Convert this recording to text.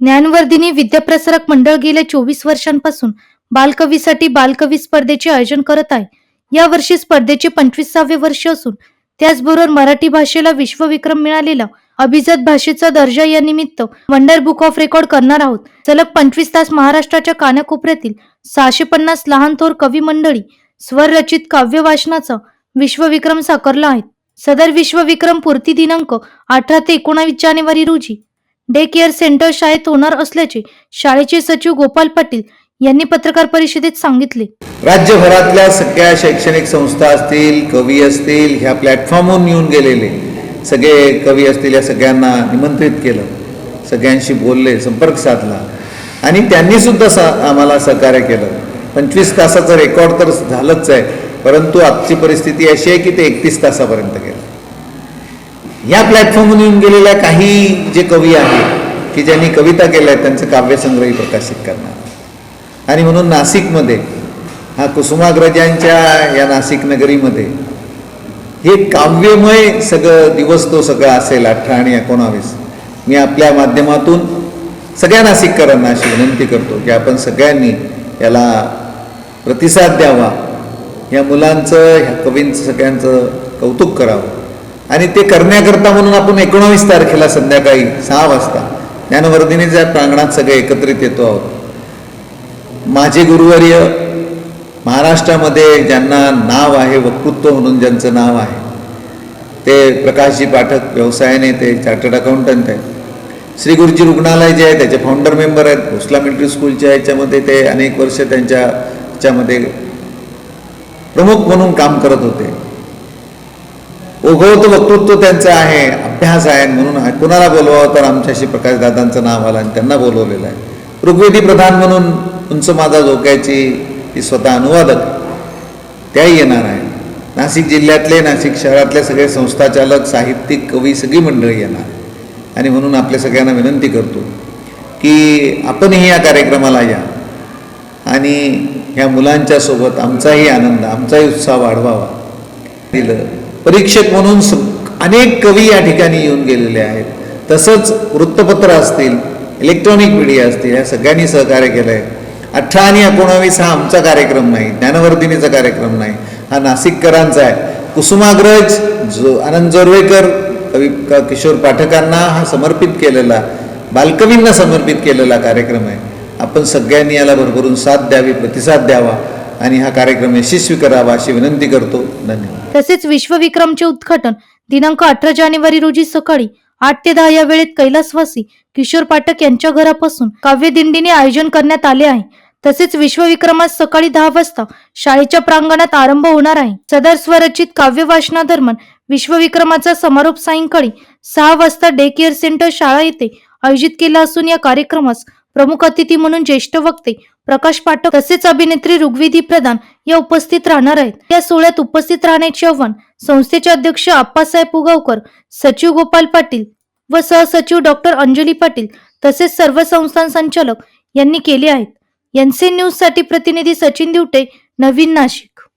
ज्ञानवर्धिनी विद्याप्रसारक मंडळ गेल्या चोवीस वर्षांपासून बालकवीसाठी बालकवी स्पर्धेचे आयोजन करत आहे. या वर्षी स्पर्धेचे पंचवीसावे वर्ष असून त्याचबरोबर मराठी भाषेला विश्वविक्रम मिळालेला अभिजात भाषेचा दर्जा या निमित्त वंडर बुक ऑफ रेकॉर्ड करणार आहोत. सलग पंचवीस तास महाराष्ट्राच्या कानाकोपऱ्यातील सहाशे पन्नास लहान थोर कवी मंडळी स्वररचित काव्य वाचनाचा विश्वविक्रम साकारला आहे सदर विश्वविक्रम पूर्ती दिनांक अठरा ते एकोणावीस जानेवारी रोजी डे केअर सेंटर शाळेत होणार असल्याचे शाळेचे सचिव गोपाल पाटील यांनी पत्रकार परिषदेत सांगितले. राज्यभरातल्या सगळ्या शैक्षणिक संस्था असतील कवी असतील ह्या प्लॅटफॉर्मवरून येऊन गेलेले. सगळे कवी असतील या सगळ्यांना निमंत्रित केलं. सगळ्यांशी बोलले संपर्क साधला. आणि त्यांनी सुद्धा सा आम्हाला सहकार्य केलं. पंचवीस तासाचं रेकॉर्ड तर झालंच आहे. परंतु आजची परिस्थिती अशी आहे की ते एकतीस तासापर्यंत गेलं या प्लॅटफॉर्मवरून येऊन गेलेल्या काही जे कवी आहेत की ज्यांनी कविता केल्या आहेत त्यांचं काव्यसंग्रही प्रकाशित करणार. आणि म्हणून नाशिकमध्ये हा कुसुमाग्रजांच्या या नाशिक नगरीमध्ये हे काव्यमय सगळं दिवस तो सगळा असेल अठरा आणि एकोणावीस मी आपल्या माध्यमातून सगळ्या नाशिककरांना अशी विनंती करतो की आपण सगळ्यांनी याला प्रतिसाद द्यावा. या मुलांचं ह्या कवींचं सगळ्यांचं कौतुक करावं. आणि ते करण्याकरता म्हणून आपण एकोणावीस तारखेला संध्याकाळी सहा वाजता ज्ञानवर्धिनीच्या प्रांगणात सगळे एकत्रित येतो आहोत. माझे गुरुवर्य महाराष्ट्रामध्ये ज्यांना नाव आहे वक्तृत्व म्हणून ज्यांचं नाव आहे ते प्रकाशजी पाठक व्यवसायाने ते चार्टर्ड अकाउंटंट आहेत. श्री गुरुजी रुग्णालय जे आहे त्याचे फाउंडर मेंबर आहेत. भोसला मिलिटरी स्कूलच्या ह्याच्यामध्ये ते अनेक वर्ष त्यांच्या ह्याच्यामध्ये प्रमुख म्हणून काम करत होते. ओघवत वक्तृत्व त्यांचं आहे अभ्यास आहे म्हणून कुणाला बोलवावं तर आमच्याशी प्रकाशदादांचं नाव आलं आणि त्यांना बोलवलेलं आहे. ऋग्वेदी प्रधान म्हणून उंच माझा झोक्याची ती स्वतः अनुवादक त्याही येणार आहे. नाशिक जिल्ह्यातले नाशिक शहरातले सगळे संस्थाचालक साहित्यिक कवी सगळी मंडळी येणार. आणि म्हणून आपल्या सगळ्यांना विनंती करतो की आपणही या कार्यक्रमाला या. आणि ह्या मुलांच्या सोबत आमचाही आनंद आमचाही उत्साह वाढवावा. दिलं. परीक्षक म्हणून स- अनेक कवी या ठिकाणी येऊन गेलेले आहेत. तसंच वृत्तपत्र असतील इलेक्ट्रॉनिक मीडिया असतील या सगळ्यांनी सहकार्य केलं आहे अठरा आणि एकोणावीस हा आमचा कार्यक्रम नाही ज्ञानवर्धिनीचा कार्यक्रम नाही हा नाशिककरांचा आहे. कुसुमाग्रज जो आनंद जोरवेकर कवी किशोर पाठकांना हा समर्पित केलेला बालकवींना समर्पित केलेला कार्यक्रम आहे. आपण सगळ्यांनी याला भरभरून साथ द्यावी प्रतिसाद द्यावा. आणि हा कार्यक्रम यशस्वी करावा अशी विनंती करतो. धन्यवाद. तसेच विश्वविक्रमचे उद्घाटन दिनांक अठरा जानेवारी रोजी सकाळी आठ ते दहा या वेळेत कैलासवासी किशोर पाठक यांच्या घरापासून काव्यदिंडीने आयोजन करण्यात आले आहे. तसेच विश्वविक्रमास सकाळी दहा वाजता शाळेच्या प्रांगणात आरंभ होणार आहे. सदर स्वरचित काव्य वाचनादरम्यान विश्वविक्रमाचा समारोप सायंकाळी सहा वाजता डे केअर सेंटर शाळा येथे आयोजित केला असून या कार्यक्रमास प्रमुख अतिथी म्हणून ज्येष्ठ वक्ते प्रकाश पाठक तसेच अभिनेत्री ऋग्विधी प्रधान या उपस्थित राहणार आहेत. या सोहळ्यात उपस्थित राहण्याचे आव्हान संस्थेचे अध्यक्ष आप्पासाहेब उगावकर सचिव गोपाल पाटील व सहसचिव डॉक्टर अंजली पाटील तसेच सर्व संस्थान संचालक यांनी केले आहेत. एनसी न्यूजसाठी प्रतिनिधी सचिन दिवटे नवीन नाशिक.